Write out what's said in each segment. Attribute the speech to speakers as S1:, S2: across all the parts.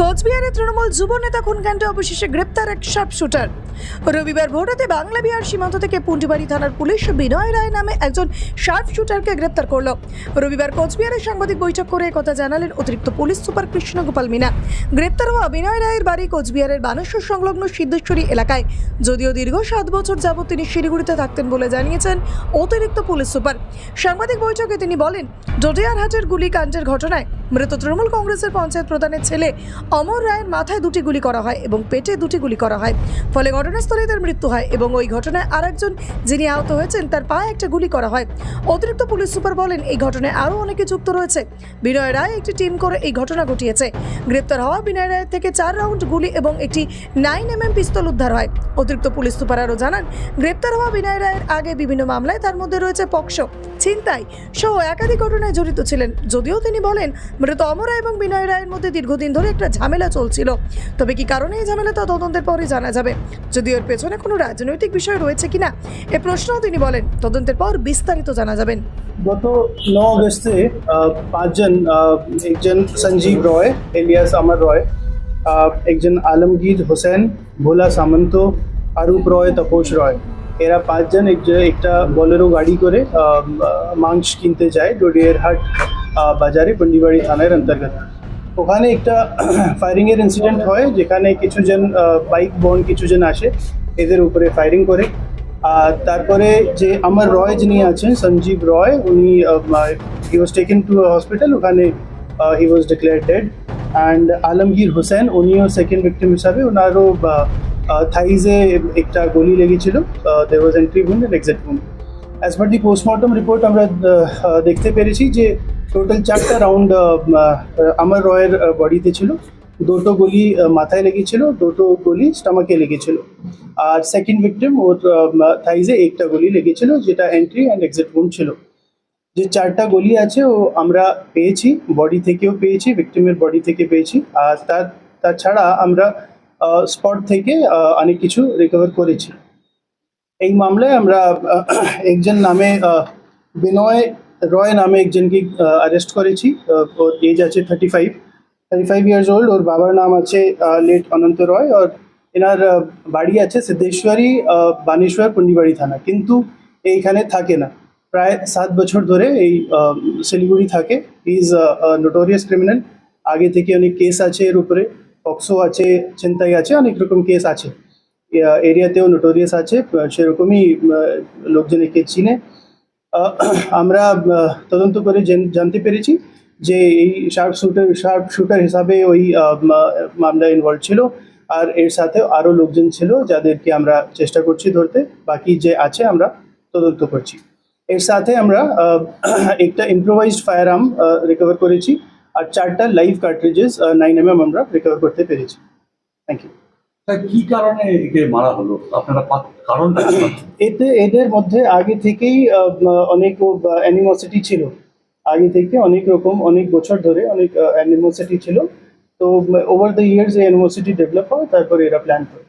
S1: কোচবিহারের তৃণমূল যুব নেতা খুনকাণ্ডে অবশেষে গ্রেপ্তার এক শার্প শুটার রবিবার ভোররাতে বাংলা বিহার সীমান্ত থেকে পুন্টিবাড়ি থানার পুলিশ বিনয় রায় নামে একজন শার্প শুটারকে গ্রেপ্তার করল। রবিবার কোচবিহারে সাংবাদিক বৈঠক করে একথা জানালেন অতিরিক্ত পুলিশ সুপার কৃষ্ণ গোপাল মিনা। গ্রেপ্তার হওয়া বিনয় রায়ের বাড়ি কোচবিহারের বানেশ্বর সংলগ্ন সিদ্ধেশ্বরী এলাকায়। যদিও দীর্ঘ সাত বছর যাবৎ তিনি শিলিগুড়িতে থাকতেন বলে জানিয়েছেন অতিরিক্ত পুলিশ সুপার। সাংবাদিক বৈঠকে তিনি বলেন ডোডিয়ারহাটের গুলিকাণ্ডের ঘটনায় মৃত তৃণমূল কংগ্রেসের পঞ্চায়েত প্রধানের ছেলে অমর রায়ের মাথায় দুটি গুলি করা হয় এবং পেটে দুটি গুলি করা হয়। ফলে ঘটনাস্থলে তার মৃত্যু হয় এবং ওই ঘটনায় আরেকজন যিনি আহত হয়েছেন, তার পায়ে একটা গুলি করা হয়। অতিরিক্ত পুলিশ সুপার বলেন, এই ঘটনায় আরও অনেকে যুক্ত রয়েছে। বিনয় রায় একটি টিম করে এই ঘটনা ঘটিয়েছে। গ্রেপ্তার হওয়া বিনয় রায়ের থেকে চার রাউন্ড গুলি এবং একটি নাইন এম এম পিস্তল উদ্ধার হয়। অতিরিক্ত পুলিশ সুপার আরও জানান, গ্রেপ্তার হওয়া বিনয় রায়ের আগে বিভিন্ন মামলায় তার মধ্যে রয়েছে পক্সো ছিনতাই সহ একাধিক ঘটনায় জড়িত ছিলেন। যদিও তিনি বলেন মৃত অমরা এবং বিনয় রায়ের মধ্যে দীর্ঘদিন ধরে একটা ঝামেলা চলছিল। তবে কি কারণে এই ঝামেলা তা তদন্তের পরই জানা যাবে? যদিও এর পেছনে কোনো রাজনৈতিক বিষয় রয়েছে কিনা এ প্রশ্নও তিনি বলেন। তদন্তের পর বিস্তারিত জানা যাবেন।
S2: গত ন আগস্টে পাঁচজন একজন সঞ্জীব রয় এলিয়াস অমর রয় একজন আলমগীর হোসেন ভোলা সামন্ত আরূপ রয় তপোষ রয়। এরা পাঁচজন এক একটা বলেরো গাড়ি করে মাংস কিনতে যায় ডোডিয়ারহাট আহ, বাজারে পন্ডিবাড়ি থানার অন্তর্গত। ওখানে একটা ফায়ারিংয়ের ইনসিডেন্ট হয়, যেখানে কিছুজন বাইক বন কিছুজন আসে, এদের উপরে ফায়ারিং করে। আর তারপরে যে আমার রয় যিনি আছেন, সঞ্জীব রয়, উনি he was taken to hospital ওখানে he was declare dead and Alamgir Hossain, উনিও সেকেন্ড ভিক্টিম হিসাবে, ওনারও থাইজে একটা গলি লেগেছিল they was entry and exact wound as per the postmortem report আমরা দেখতে পেরেছি যে টোটাল চারটা রাউন্ড আমার রয়ের বডিতে ছিল। দুটো গুলি মাথায় লেগেছিল, দুটো গুলি স্টামাকে লেগেছিল। আর সেকেন্ড ভিকটিম ওর থাইজে একটা গুলি লেগেছিল, যেটা এন্ট্রি অ্যান্ড এক্সিট উন্ড ছিল। যে চারটা গলি আছে, ও, আমরা পেয়েছি বডি থেকেও পেয়েছি ভিকটিমের বডি থেকে পেয়েছি। আর তার, তাছাড়া আমরা স্পট থেকে অনেক কিছু রিকভার করেছি। এই মামলায় আমরা একজন নামে বিনয় রয় নামে একজনকে অ্যারেস্ট করেছি ওর এজ আছে thirty five thirty five years old ওর বাবার নাম আছে লেট অনন্ত রয়। আর এনার বাড়ি আছে সিদ্ধেশ্বরী বানেশ্বর, পুন্ডিবাড়ি থানা। কিন্তু এইখানে থাকে না। প্রায় সাত বছর ধরে এই শিলিগুড়ি থাকে। ইজ নোটোরিয়াস ক্রিমিনাল আগে থেকে অনেক কেস আছে এর উপরে। পক্সো আছে চিন্তাই আছে, অনেক রকম কেস আছে। এরিয়াতেও নোটোরিয়াস আছে। সেরকমই লোকজন একে চিনে। আমরা তদন্ত করে জানতে পেরেছি যে এই শার্প শুটার শার্প শুটার হিসাবে ওই মামলা ইনভলভ ছিল। আর এর সাথে আরও লোকজন ছিল যাদেরকে আমরা চেষ্টা করছি ধরতে। বাকি যে আছে আমরা তদন্ত করছি। এর সাথে আমরা একটা ইম্প্রোভাইজড ফায়ার আর্ম রিকভার করেছি। আর চারটা live cartridges nine M M আমরা রিকভার করতে পেরেছি। থ্যাংক ইউ
S3: কি কারণে একে মারা হলো? আপনারা পা- কারণটা কি? পাচ্ছেন?
S2: এতে এদের মধ্যে আগে থেকেই অনেক অ্যানিমোসিটি ছিল। আগে থেকে অনেক রকম অনেক বছর ধরে অনেক অ্যানিমোসিটি ছিল। তো ওভার দ্য ইয়ার্স এই অ্যানিমোসিটি ডেভেলপ হয় তারপরে এরা প্ল্যান করে।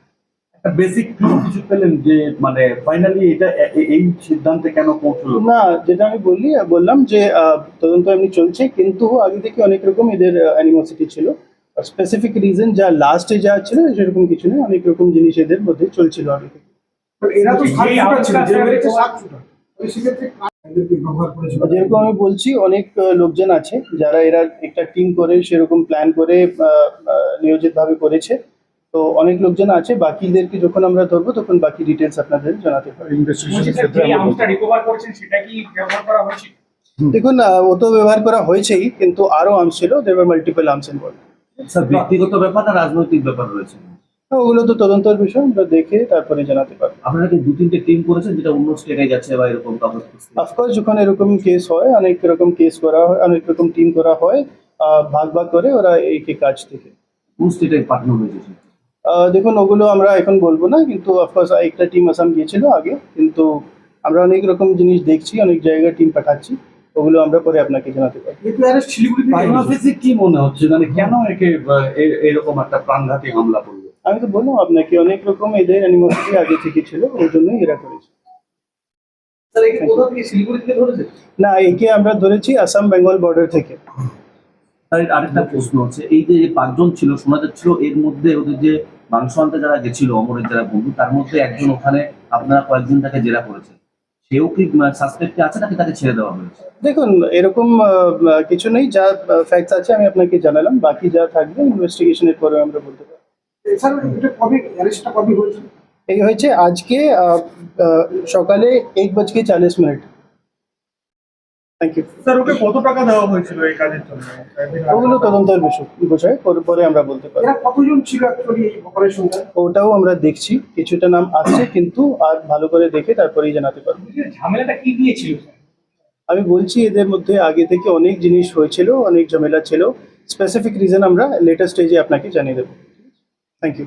S3: একটা বেসিক কিছু পেলেন যে মানে ফাইনালি এটা এই সিদ্ধান্তে কেন পৌঁছলো?
S2: না যেটা আমি বললি বললাম যে তদন্ত এমনি চলছে কিন্তু আগে থেকে অনেক রকম এদের অ্যানিমোসিটি ছিল। স্পেসিফিক রিজন যা লাস্টে যা ছিল সেরকম কিছু নেই অনেক রকম জিনিস এদের মধ্যে চলছিল
S4: এরা তো ব্যবহার করেছিল।
S2: যেরকম আমি বলছি অনেক লোকজন আছে যারা এরা একটা টিম করে সেরকম প্ল্যান করে নিয়োজিত ভাবে করেছে। তো অনেক লোকজন আছে বাকিদেরকে যখন আমরা ধরবো তখন বাকি ডিটেলস আপনাদের জানাতে পারি
S4: কি
S2: দেখুন ও তো ব্যবহার করা হয়েছেই কিন্তু আরও আর্মস ছিল দেবার মাল্টিপল আর্মস ইনভলভ
S3: স্যার ব্যক্তিগত ব্যাপার না রাজনৈতিক ব্যাপার রয়েছে?
S2: ওগুলো তো তদন্তের বিষয় আমরা দেখে তারপরে জানাতে পারব।
S3: আপনারা কি দু তিনটে টিম করেছেন যেটা অন্য স্টেটে যাচ্ছে বা এরকম
S2: অফকোর্স যখন এরকম কেস হয় অনেক রকম কেস করা হয় অনেক রকম টিম করা হয় ভাগ ভাগ করে ওরা এই কাজ থেকে।
S3: কোন স্টেটে পাঠানো হয়েছে
S2: দেখুন ওগুলো আমরা এখন বলব না কিন্তু অফকোর্স একটা টিম আসাম গিয়েছিল আগে কিন্তু আমরা অনেক রকম জিনিস দেখছি অনেক জায়গায় টিম পাঠাচ্ছি। ওগুলো আমরা পরে আপনাকে জানাতে পারি
S4: শিলিগুড়ি
S3: কি মনে হচ্ছে? মানে কেন একে এরকম একটা প্রাণঘাতী হামলা করল?
S2: আমি তো বললাম আপনাকে অনেক রকম এদের অ্যানিমোসিটি আগে থেকে ছিল ওই জন্যই এরা করেছে।
S4: স্যার একে কোথা থেকে শিলিগুড়ি থেকে ধরেছে?
S2: না একে আমরা ধরেছি আসাম বেঙ্গল বর্ডার থেকে।
S3: আরেকটা প্রশ্ন হচ্ছে এই যে পাঁচজন ছিল শোনা যাচ্ছিল এর মধ্যে ওদের যে মাংস আনতে যারা গেছিল অমরের যারা বন্ধু তার মধ্যে একজন ওখানে আপনারা কয়েকজন তাকে জেরা করেছেন। সেও কি সাসপেক্টে আছে নাকি তাকে ছেড়ে দেওয়া হয়েছে?
S2: দেখুন এরকম কিছু নেই যা ফ্যাক্টস আছে আমি আপনাকে জানালাম বাকি যা থাকবে ইনভেস্টিগেশনের পরে আমরা বলতে পারি
S4: স্যার এটা কবে অ্যারেস্টটা কবে হয়েছে?
S2: এই হয়েছে আজকে সকালে এক বাজকে চালিশ minute. Thank you
S5: sir okay কত টাকা দেওয়া হয়েছিল এই কাজের জন্য?
S2: ওগুলো তদন্তের বিষয় বিষয় পরে পরে আমরা বলতে পারব।
S4: এরা কতজন ছিল অ্যাকচুয়ালি এই অপারেশনটা
S2: ওটাও আমরা দেখছি কিছুটা নাম আসছে কিন্তু আর ভালো করে দেখে তারপরেই জানাতে পারব।
S5: ঝামেলাটা কি দিয়েছিল
S2: আমি বলছি এদের মধ্যে আগে থেকে অনেক জিনিস হয়েছিল অনেক ঝামেলা ছিল। স্পেসিফিক রিজন আমরা লেটেস্ট স্টেজে আপনাকে জানিয়ে দেবো। Thank you